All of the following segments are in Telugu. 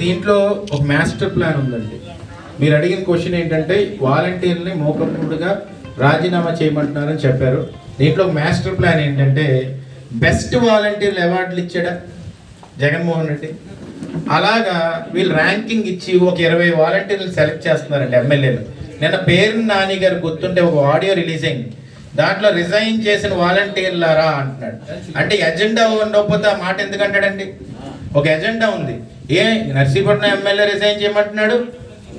దీంట్లో ఒక మాస్టర్ ప్లాన్ ఉందండి. మీరు అడిగిన క్వశ్చన్ ఏంటంటే వాలంటీర్ని మోకపుడుగా రాజీనామా చేయమంటున్నారని చెప్పారు. దీంట్లో ఒక మాస్టర్ ప్లాన్ ఏంటంటే బెస్ట్ వాలంటీర్లు అవార్డులు ఇచ్చాడా జగన్మోహన్ రెడ్డి? అలాగా వీళ్ళు ర్యాంకింగ్ ఇచ్చి ఒక ఇరవై వాలంటీర్లు సెలెక్ట్ చేస్తున్నారండి ఎమ్మెల్యేలు. నిన్న పేరు నాని గారు గుర్తుంటే ఒక ఆడియో రిలీజ్ అయింది. దాంట్లో రిజైన్ చేసిన వాలంటీర్లారా అంటున్నాడు. అంటే ఎజెండా ఉండకపోతే ఆ మాట ఎందుకంటాడండి ఒక ఎజెండా ఉంది. ఏ నర్సీపట్నం ఎమ్మెల్యే రిజైన్ చేయమంటున్నాడు?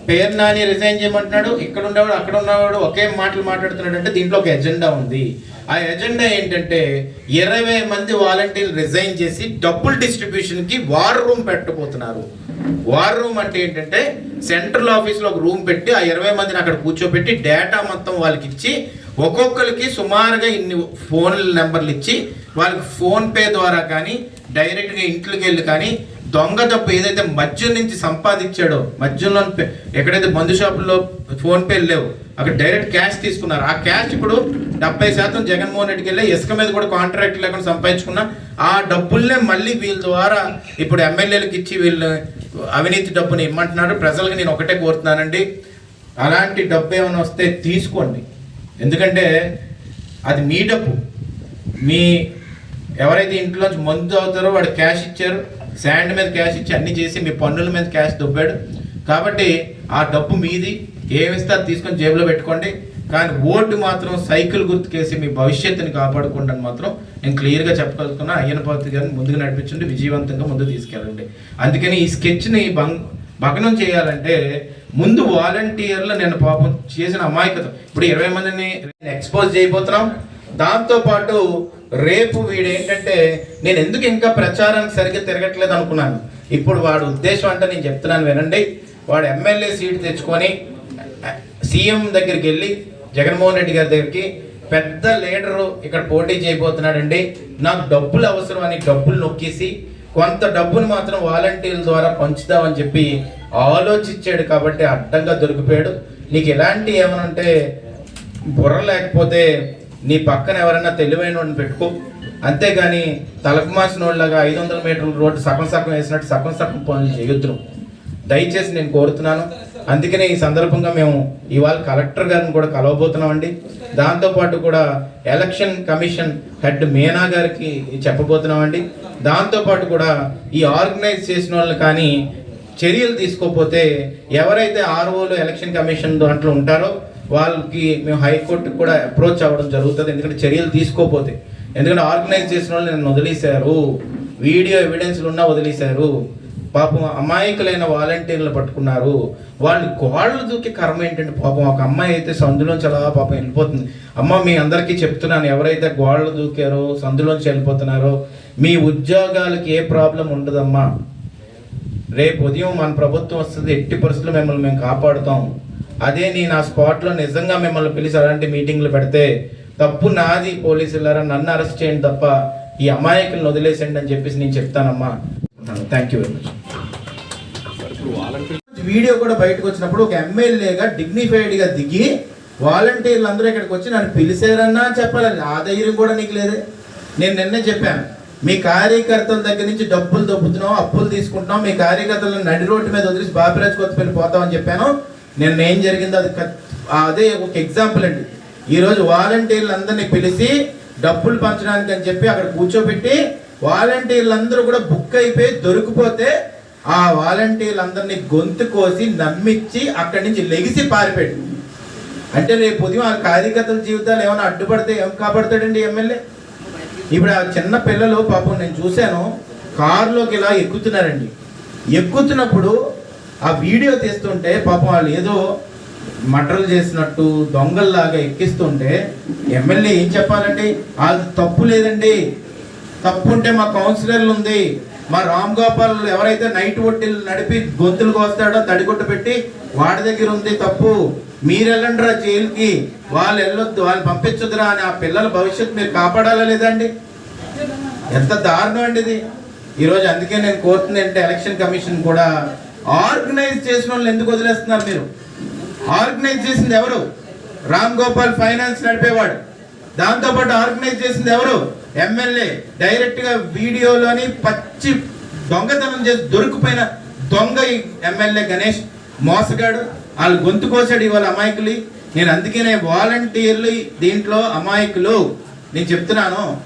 పేరు నాని రిజైన్ చేయమంటున్నాడు? ఇక్కడ ఉండేవాడు అక్కడ ఉన్నవాడు ఒకే మాటలు మాట్లాడుతున్నాడు అంటే దీంట్లో ఒక ఎజెండా ఉంది. ఆ ఎజెండా ఏంటంటే ఇరవై మంది వాలంటీర్లు రిజైన్ చేసి డబ్బుల్ డిస్ట్రిబ్యూషన్కి వార్ రూమ్ పెట్టబోతున్నారు. వార్ రూమ్ అంటే ఏంటంటే సెంట్రల్ ఆఫీస్లో ఒక రూమ్ పెట్టి ఆ ఇరవై మందిని అక్కడ కూర్చోబెట్టి డేటా మొత్తం వాళ్ళకి ఇచ్చి ఒక్కొక్కరికి సుమారుగా ఇన్ని ఫోన్ నెంబర్లు ఇచ్చి వాళ్ళకి ఫోన్పే ద్వారా కానీ డైరెక్ట్గా ఇంట్లోకి వెళ్ళి కానీ దొంగ డబ్బు ఏదైతే మద్యం నుంచి సంపాదించాడో మద్యంలో ఎక్కడైతే మందు షాపుల్లో ఫోన్పే లేవు అక్కడ డైరెక్ట్ క్యాష్ తీసుకున్నారు. ఆ క్యాష్ ఇప్పుడు డెబ్బై శాతం జగన్మోహన్ రెడ్డికి వెళ్ళి ఇసుక మీద కూడా కాంట్రాక్ట్ లేకుండా సంపాదించుకున్న ఆ డబ్బుల్నే మళ్ళీ వీళ్ళ ద్వారా ఇప్పుడు ఎమ్మెల్యేలకు ఇచ్చి వీళ్ళు అవినీతి డబ్బుని ఇమ్మంటున్నారు. ప్రజలకు నేను ఒకటే కోరుతున్నానండి. అలాంటి డబ్బు ఏమైనా వస్తే తీసుకోండి. ఎందుకంటే అది మీ డబ్బు. మీ ఎవరైతే ఇంట్లోంచి మందు అవుతారో వాడు క్యాష్ ఇచ్చారు. శాండ్ మీద క్యాష్ ఇచ్చి అన్ని చేసి మీ పన్నుల మీద క్యాష్ దుబ్బాడు. కాబట్టి ఆ డబ్బు మీది. ఏమిస్తే అది తీసుకొని జేబులో పెట్టుకోండి. కానీ ఓటు మాత్రం సైకిల్ గుర్తుకేసి మీ భవిష్యత్తుని కాపాడుకోండి మాత్రం నేను క్లియర్గా చెప్పగలుగుతున్నా. అయ్యనపాత్రి గారిని ముందుకు నడిపించండి విజయవంతంగా ముందుకు తీసుకెళ్ళండి. అందుకని ఈ స్కెచ్ని బంగ్ భగ్నం చేయాలంటే ముందు వాలంటీర్లు నేను పాపం చేసిన అమాయకత ఇప్పుడు ఇరవై మందిని ఎక్స్పోజ్ చేయబోతున్నాం. దాంతోపాటు రేపు వీడు ఏంటంటే నేను ఎందుకు ఇంకా ప్రచారానికి సరిగ్గా తిరగట్లేదు అనుకున్నాను. ఇప్పుడు వాడు ఉద్దేశం అంటే నేను చెప్తున్నాను వినండి. వాడు ఎమ్మెల్యే సీట్ తెచ్చుకొని సీఎం దగ్గరికి వెళ్ళి జగన్మోహన్ రెడ్డి గారి దగ్గరికి పెద్ద లీడరు ఇక్కడ పోటీ చేయబోతున్నాడండి. నాకు డబ్బులు అవసరం అని డబ్బులు నొక్కేసి కొంత డబ్బును మాత్రం వాలంటీర్ల ద్వారా పంచుదామని చెప్పి ఆలోచించాడు కాబట్టి అడ్డంగా దొరికిపోయాడు. నీకు ఎలాంటి ఏమైనా ఉంటే బుర్ర లేకపోతే నీ పక్కన ఎవరైనా తెలివైన వాడిని పెట్టుకో. అంతేగాని తలకు మాసిన వాళ్ళగా ఐదు వందల మీటర్ల రోడ్డు సగం సగం వేసినట్టు సగం సగం పనులు చేయొద్దు దయచేసి నేను కోరుతున్నాను. అందుకనే ఈ సందర్భంగా మేము ఇవాళ కలెక్టర్ గారిని కూడా కలవబోతున్నామండి. దాంతోపాటు కూడా ఎలక్షన్ కమిషన్ హెడ్ మీనా గారికి చెప్పబోతున్నామండి. దాంతోపాటు కూడా ఈ ఆర్గనైజ్ చేసిన వాళ్ళు కానీ చర్యలు తీసుకోకపోతే ఎవరైతే ఆర్ఓలు ఎలక్షన్ కమిషన్ దాంట్లో ఉంటారో వాళ్ళకి మేము హైకోర్టుకి కూడా అప్రోచ్ అవ్వడం జరుగుతుంది. ఎందుకంటే చర్యలు తీసుకోకపోతే. ఎందుకంటే ఆర్గనైజ్ చేసిన వాళ్ళు నన్ను వదిలేశారు. వీడియో ఎవిడెన్స్లు ఉన్నా వదిలేశారు. పాపం అమాయకులైన వాలంటీర్లు పట్టుకున్నారు. వాళ్ళు గోళ్ళు దూకి కర్మ ఏంటంటే పాపం ఒక అమ్మాయి అయితే సందులోంచి అలా పాపం వెళ్ళిపోతుంది. అమ్మ మీ అందరికీ చెప్తున్నాను ఎవరైతే గోళ్ళు దూకారో సందులోంచి వెళ్ళిపోతున్నారో మీ ఉద్యోగాలకి ఏ ప్రాబ్లం ఉండదమ్మా. రేపు ఉదయం మన ప్రభుత్వం వస్తుంది ఎట్టి పరిస్థితులు మిమ్మల్ని మేము కాపాడుతాం. అదే నేను ఆ స్పాట్లో నిజంగా మిమ్మల్ని పిలిచి అలాంటి మీటింగ్లు పెడితే తప్పు నాది పోలీసులారా నన్ను అరెస్ట్ చేయండి తప్ప ఈ అమాయకులను వదిలేసండి అని చెప్పేసి నేను చెప్తానమ్మా. Thank you very much. Video కూడా బయటకు వచ్చినప్పుడు ఒక ఎమ్మెల్యేగా డిగ్నిఫైడ్గా దిగి వాలంటీర్లు అందరూ ఇక్కడికి వచ్చి నన్ను పిలిచారన్నా చెప్పాలి ఆ ధైర్యం కూడా నీకు లేదే. నేను నిన్నే చెప్పాను మీ కార్యకర్తల దగ్గర నుంచి డబ్బులు దొబ్బుతున్నాం అప్పులు తీసుకుంటున్నాం మీ కార్యకర్తలను నడి రోడ్డు మీద వదిలేసి బాపిరాజ్ కొత్తపల్లి పోతామని చెప్పాను. నిన్న ఏం జరిగిందో అది అదే ఒక ఎగ్జాంపుల్ అండి. ఈరోజు వాలంటీర్లు అందరినీ పిలిచి డబ్బులు పంచడానికి అని చెప్పి అక్కడ కూర్చోబెట్టి వాలంటీర్లు అందరూ కూడా బుక్ అయిపోయి దొరికిపోతే ఆ వాలంటీర్లందరినీ గొంతు కోసి నమ్మించి అక్కడి నుంచి లెగిసి పారిపెట్టి. అంటే రేపు ఉదయం ఆ కార్యకర్తల జీవితాలు ఏమైనా అడ్డుపడితే ఏం కాపాడతాడండి ఎమ్మెల్యే? ఇప్పుడు ఆ చిన్న పిల్లలు పాపం నేను చూశాను కారులోకి ఇలా ఎక్కుతున్నారండి. ఎక్కుతున్నప్పుడు ఆ వీడియో తీస్తుంటే పాపం వాళ్ళు ఏదో మటర్లు చేసినట్టు దొంగల్లాగా ఎక్కిస్తుంటే ఎమ్మెల్యే ఏం చెప్పాలండి? వాళ్ళు తప్పు లేదండి. తప్పు ఉంటే మా కౌన్సిలర్లు ఉంది. మా రామ్ గోపాల్ ఎవరైతే నైట్ ఒట్టిలు నడిపి గొంతులు కోస్తాడో తడిగుట్టు పెట్టి వాడి దగ్గర ఉంది తప్పు. మీరెళ్ళండిరా జైలుకి. వాళ్ళు వెళ్ళొద్దు వాళ్ళు పంపించొద్దురా అని ఆ పిల్లల భవిష్యత్తు మీరు కాపాడాలా లేదండి? ఎంత దారుణం అండి ఇది. ఈరోజు అందుకే నేను కోరుతుంది అంటే ఎలక్షన్ కమిషన్ కూడా ఆర్గనైజ్ చేసిన వాళ్ళు ఎందుకు వదిలేస్తున్నారు మీరు? ఆర్గనైజ్ చేసింది ఎవరు? రామ్ గోపాల్ ఫైనాన్స్ నడిపేవాడు. దాంతోపాటు ఆర్గనైజ్ చేసింది ఎవరు? ఎమ్మెల్యే డైరెక్ట్గా వీడియోలోని పచ్చి దొంగతనం చేసి దొరికిపోయిన దొంగ ఎమ్మెల్యే గణేష్ మోసగాడు. వాళ్ళు గొంతు కోసాడు ఇవాళ అమాయకులు. నేను అందుకనే వాలంటీర్లు దీంట్లో అమాయకులు. నేను చెప్తున్నాను.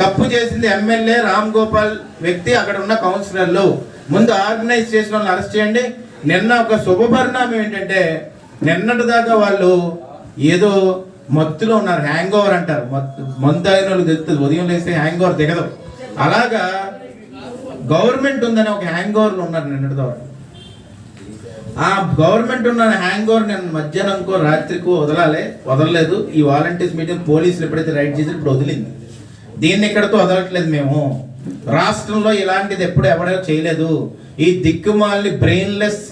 తప్పు చేసింది ఎమ్మెల్యే రామ్ గోపాల్ వ్యక్తి అక్కడ ఉన్న కౌన్సిలర్లు. ముందు ఆర్గనైజ్ చేసిన వాళ్ళని అరెస్ట్ చేయండి. నిన్న ఒక శుభపరిణామం ఏంటంటే నిన్నటి దాకా వాళ్ళు ఏదో మత్తులో ఉన్నారు హ్యాంగ్ ఓవర్ అంటారు. మత్తు మందు అయిన వాళ్ళు తెలుస్తుంది ఉదయం లేస్తే హ్యాంగ్ ఓవర్ దిగదు. అలాగా గవర్నమెంట్ ఉందని ఒక హ్యాంగ్ ఓవర్లు ఉన్నారు నిన్నటి ఆ గవర్నమెంట్ ఉన్న హ్యాంగ్ ఓవర్ నేను మధ్యాహ్నంకో రాత్రికో వదలాలి వదలలేదు. ఈ వాలంటీర్స్ మీటింగ్ పోలీసులు ఎప్పుడైతే రైడ్ చేసి ఇప్పుడు వదిలింది. దీన్ని ఇక్కడతో వదలట్లేదు మేము. రాష్ట్రంలో ఇలాంటిది ఎప్పుడు ఎవడో చేయలేదు. ఈ దిక్కుమాలిని బ్రెయిన్లెస్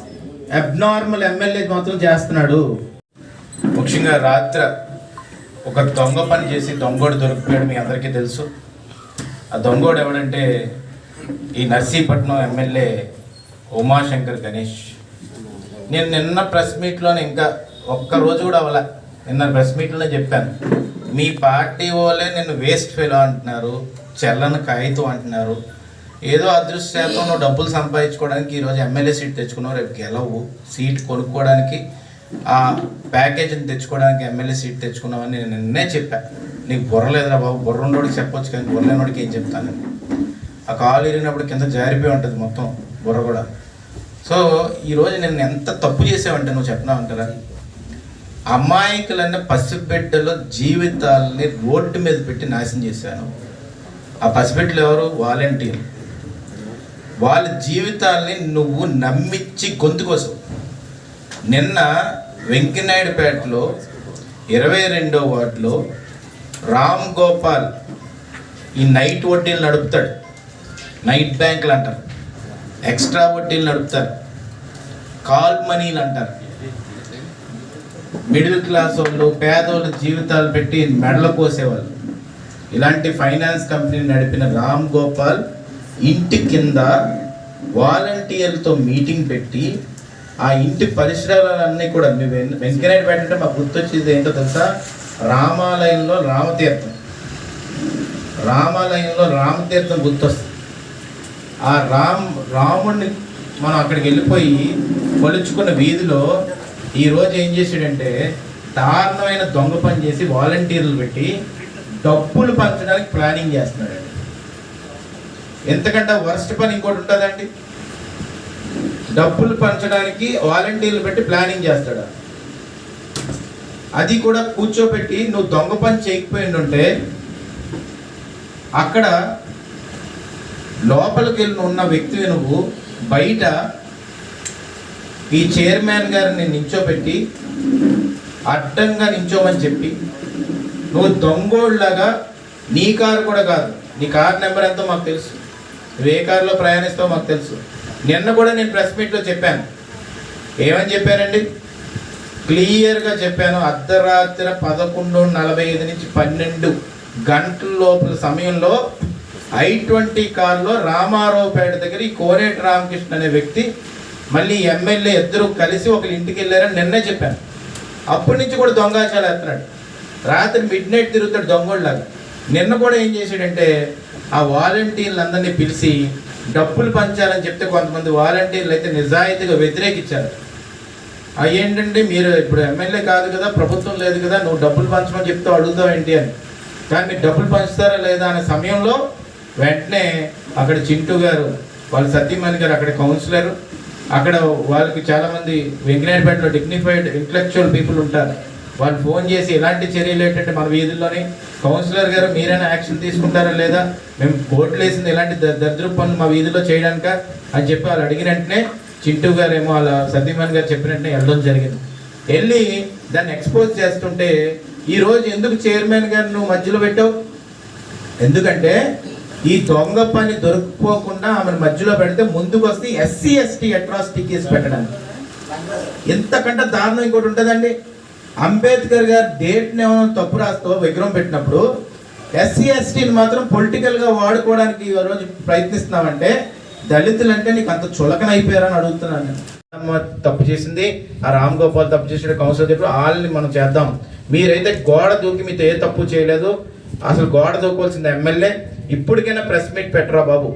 అబ్నార్మల్ ఎమ్మెల్యే మాత్రం చేస్తున్నాడు. ముఖ్యంగా రాత్రి ఒక దొంగ పని చేసి దొంగోడు దొరికిపోయాడు మీ అందరికీ తెలుసు. ఆ దొంగోడు ఎవడంటే ఈ నర్సీపట్నం ఎమ్మెల్యే ఉమాశంకర్ గణేష్. నేను నిన్న ప్రెస్ మీట్లోనే ఇంకా ఒక్క రోజు కూడా అవ్వలే నిన్న ప్రెస్ మీట్లోనే చెప్పాను. మీ పార్టీ వాళ్ళే నిన్ను వేస్ట్ ఫెలో అంటున్నారు చెల్లని కాగితం అంటున్నారు. ఏదో అదృష్టశాతం నువ్వు డబ్బులు సంపాదించుకోవడానికి ఈరోజు ఎమ్మెల్యే సీట్ తెచ్చుకున్నావు రేపు గెలవు. సీట్ కొనుక్కోవడానికి ఆ ప్యాకేజీని తెచ్చుకోవడానికి ఎమ్మెల్యే సీట్ తెచ్చుకున్నామని నేను నిన్నే చెప్పాను నీకు బుర్ర లేదురా బాబు బుర్ర ఉన్నోడికి చెప్పొచ్చు కానీ బుర్రలేనోడికి ఏం చెప్తాను నేను? ఆ కాలు ఇరిగినప్పుడు కింద జారిపోయి ఉంటుంది మొత్తం బుర్ర కూడా. సో ఈరోజు నేను ఎంత తప్పు చేసావంటే నువ్వు చెప్పినా అంటారా? అమాయకులన్న పసిబిడ్డల జీవితాలని రోడ్డు మీద పెట్టి నాశనం చేశాను ఆ పసిబిడ్డలు ఎవరు? వాలంటీర్ వాళ్ళ జీవితాల్ని నువ్వు నమ్మించి గొంతుకోసావు నిన్న వెంకినాయుడుపేటలో ఇరవై రెండో వార్డులో రామ్ గోపాల్ ఈ నైట్ వడ్డీలు నడుపుతాడు. నైట్ బ్యాంకులు అంటారు. ఎక్స్ట్రా వడ్డీలు నడుపుతారు. కాల్ మనీలు అంటారు. మిడిల్ క్లాస్ వాళ్ళు పేదోళ్ళ జీవితాలు పెట్టి మెడలు కోసేవాళ్ళు. ఇలాంటి ఫైనాన్స్ కంపెనీ నడిపిన రామ్ గోపాల్ ఇంటి కింద వాలంటీర్లతో మీటింగ్ పెట్టి ఆ ఇంటి పరిసరాలన్నీ కూడా మేము వెం- వెంకయ్య పెట్టంటే మాకు గుర్తొచ్చేది ఏంటో తెలుసా? రామాలయంలో రామతీర్థం. రామాలయంలో రామతీర్థం గుర్తొస్తుంది. ఆ రామ్ రాముడిని మనం అక్కడికి వెళ్ళిపోయి కొలుచుకున్న వీధిలో ఈరోజు ఏం చేసాడంటే దారుణమైన దొంగ పని చేసి వాలంటీర్లు పెట్టి డబ్బులు పంచడానికి ప్లానింగ్ చేస్తున్నాడండి. ఎంతకంటే వర్స్ట్ పని ఇంకోటి ఉంటుందండి? డబ్బులు పంచడానికి వాలంటీర్లు పెట్టి ప్లానింగ్ చేస్తాడు. అది కూడా కూర్చోబెట్టి నువ్వు దొంగ పని చేయకపోయిండుంటే అక్కడ లోపలికి వెళ్ళి ఉన్న వ్యక్తివి నువ్వు బయట ఈ చైర్మన్ గారిని నించోబెట్టి అడ్డంగా నించోమని చెప్పి నువ్వు దొంగోళ్ళగా నీ కారు కూడా కాదు. నీ కార్ నెంబర్ ఎంతో మాకు తెలుసు. నువ్వు ఏ కారులో ప్రయాణిస్తావో మాకు తెలుసు. నిన్న కూడా నేను ప్రెస్ మీట్లో చెప్పాను. ఏమని చెప్పానండి? క్లియర్గా చెప్పాను. అర్ధరాత్రి పదకొండు నలభై ఐదు నుంచి పన్నెండు గంటల లోపల సమయంలో ఐ ట్వంటీ కారులో రామారావుపేట దగ్గర ఈ కోనేటి రామకృష్ణ అనే వ్యక్తి మళ్ళీ ఎమ్మెల్యే ఇద్దరు కలిసి ఒకరి ఇంటికి వెళ్ళారని నిన్నే చెప్పాను. అప్పటి నుంచి కూడా దొంగాచాలు వేస్తున్నాడు. రాత్రి మిడ్ నైట్ తిరుగుతాడు దొంగోళ్ళలాగా. నిన్న కూడా ఏం చేశాడంటే ఆ వాలంటీర్లు అందరినీ పిలిచి డబ్బులు పంచాలని చెప్తే కొంతమంది వాలంటీర్లు అయితే నిజాయితీగా వ్యతిరేకించారు. అవి ఏంటంటే మీరు ఇప్పుడు ఎమ్మెల్యే కాదు కదా ప్రభుత్వం లేదు కదా నువ్వు డబ్బులు పంచమని చెప్తే అడుగుతావు ఏంటి అని. కానీ మీరు డబ్బులు పంచుతారా లేదా అనే సమయంలో వెంటనే అక్కడ చింటూ గారు వాళ్ళ సత్యమణి గారు అక్కడ కౌన్సిలర్ అక్కడ వాళ్ళకి చాలామంది వెంకనాయపేటలో డిగ్నిఫైడ్ ఇంటలెక్చువల్ పీపుల్ ఉంటారు. వాళ్ళు ఫోన్ చేసి ఎలాంటి చర్యలు ఏంటంటే మన వీధుల్లోని కౌన్సిలర్ గారు మీరైనా యాక్షన్ తీసుకుంటారా లేదా? మేము కోర్టులు వేసింది ఎలాంటి ద- పనులు మా వీధిలో చేయడానిక? అని చెప్పి వాళ్ళు అడిగిన వెంటనే చింటూ గారు ఏమో వాళ్ళ సతీమణి గారు చెప్పినట్టే వెళ్ళడం జరిగింది. వెళ్ళి దాన్ని ఎక్స్పోజ్ చేస్తుంటే ఈరోజు ఎందుకు చైర్మన్ గారు నువ్వు మధ్యలో పెట్టావు? ఎందుకంటే ఈ దొంగ పని దొరికిపోకుండా ఆమెను మధ్యలో పెడితే ముందుకు వస్తే ఎస్సీ ఎస్టీ అట్రాసిటీ కేసు పెట్టడానికి. ఎంతకంటే దారుణం ఇంకోటి ఉంటుందండి. అంబేద్కర్ గారు డేట్ని ఏమైనా తప్పు రాస్తో విగ్రహం పెట్టినప్పుడు ఎస్సీ ఎస్టీని మాత్రం పొలిటికల్గా వాడుకోవడానికి ఈ రోజు ప్రయత్నిస్తున్నామంటే దళితులు అంటే నీకు అంత చులకన అయిపోయారని అడుగుతున్నాను నేను. అమ్మ తప్పు చేసింది ఆ రామ్ గోపాల్ తప్పు చేసిన కౌన్సిల్ చెప్పి వాళ్ళని మనం చేద్దాం. మీరైతే గోడ దూకి మీతో ఏ తప్పు చేయలేదు అసలు గోడ దూకోవాల్సింది ఎమ్మెల్యే ఇప్పటికైనా ప్రెస్ మీట్ పెట్టరా బాబు.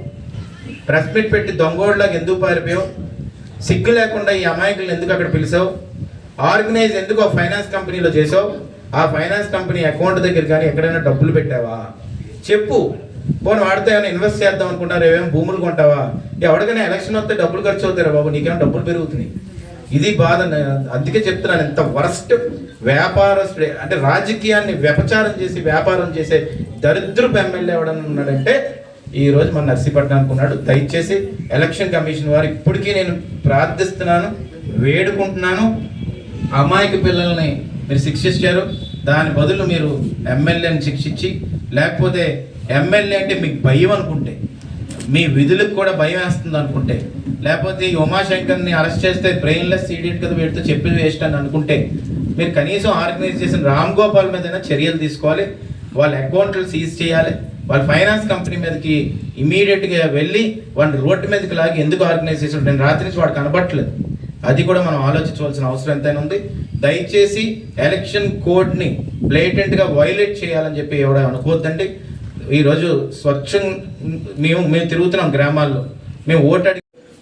ప్రెస్ మీట్ పెట్టి దొంగోడ్లాగా ఎందుకు పారిపోయావు? సిగ్గు లేకుండా ఈ అమాయకులను ఎందుకు అక్కడ పిలిచావు? ఆర్గనైజ్ ఎందుకు ఆ ఫైనాన్స్ కంపెనీలో చేసావు? ఆ ఫైనాన్స్ కంపెనీ అకౌంట్ దగ్గర కానీ ఎక్కడైనా డబ్బులు పెట్టావా? చెప్పు. పోను వాడితే ఏమైనా ఇన్వెస్ట్ చేద్దాం అనుకుంటారు ఏమేమి భూములు కొంటావా? ఎవరికైనా ఎలక్షన్ వస్తే డబ్బులు ఖర్చు అవుతారా బాబు. నీకేమో డబ్బులు పెరుగుతున్నాయి. ఇది బాధ. అందుకే చెప్తున్నాను ఎంత వరస్ట్ వ్యాపారస్తుడే అంటే రాజకీయాన్ని వ్యపచారం చేసి వ్యాపారం చేసే దరిద్రపు ఎమ్మెల్యే ఎవడన్నా ఉన్నాడంటే ఈ రోజు మన నర్సీపట్నానికి ఉన్నాడు దయచేసి ఎలక్షన్ కమిషన్ వారు ఇప్పటికీ నేను ప్రార్థిస్తున్నాను వేడుకుంటున్నాను. అమాయక పిల్లల్ని మీరు శిక్షించారు. దాని బదులు మీరు ఎమ్మెల్యేని శిక్షించి లేకపోతే ఎమ్మెల్యే అంటే మీకు భయం అనుకుంటే మీ విధులకు కూడా భయం వేస్తుంది అనుకుంటే లేకపోతే ఈ ఉమాశంకర్ని అరెస్ట్ చేస్తే బ్రెయిన్లెస్ సీడియట్ కదా వీడితో చెప్పి వేస్ట్ అని అనుకుంటే మీరు కనీసం ఆర్గనైజ్ చేసిన రామ్ గోపాల్ మీద చర్యలు తీసుకోవాలి. వాళ్ళ అకౌంట్లు సీజ్ చేయాలి. వాళ్ళ ఫైనాన్స్ కంపెనీ మీదకి ఇమీడియట్గా వెళ్ళి వాళ్ళని రోడ్డు మీదకి లాగి ఎందుకు ఆర్గనైజ్ చేసి నేను రాత్రి నుంచి వాడు కనబట్టలేదు అది కూడా మనం ఆలోచించవలసిన అవసరం ఎంతైనా ఉంది. దయచేసి ఎలక్షన్ కోడ్ని బ్లేటెంట్గా వైలేట్ చేయాలని చెప్పి ఎవడ అనుకోవద్దండి. ఈరోజు స్వచ్ఛం మేము మేము తిరుగుతున్నాం గ్రామాల్లో. మేము ఓటడి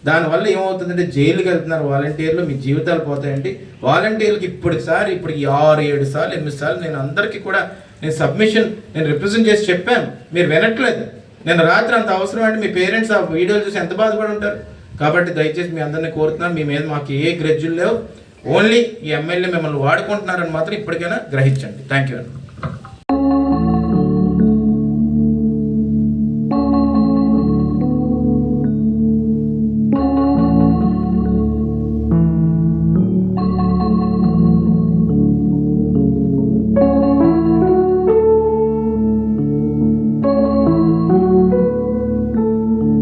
దానివల్ల ఏమవుతుందంటే జైలుకి వెళ్తున్నారు వాలంటీర్లు మీ జీవితాలు పోతాయండి. వాలంటీర్లకి ఇప్పటిసారి ఇప్పుడు ఆరు ఏడు సార్లు ఎనిమిది సార్లు నేను అందరికీ కూడా నేను సబ్మిషన్ నేను రిప్రజెంట్ చేసి చెప్పాను. మీరు వినట్లేదు. నేను రాత్రి అంత అవసరం అంటే మీ పేరెంట్స్ ఆ వీడియోలు చూసి ఎంత బాధపడి ఉంటారు? కాబట్టి దయచేసి మీ అందరినీ కోరుతున్నాను. మీ మీద మాకు ఏ గ్రెడ్జులు లేవు. ఓన్లీ ఈ ఎమ్మెల్యే మిమ్మల్ని వాడుకుంటున్నారని మాత్రం ఇప్పటికైనా గ్రహించండి. థ్యాంక్ యూ అండి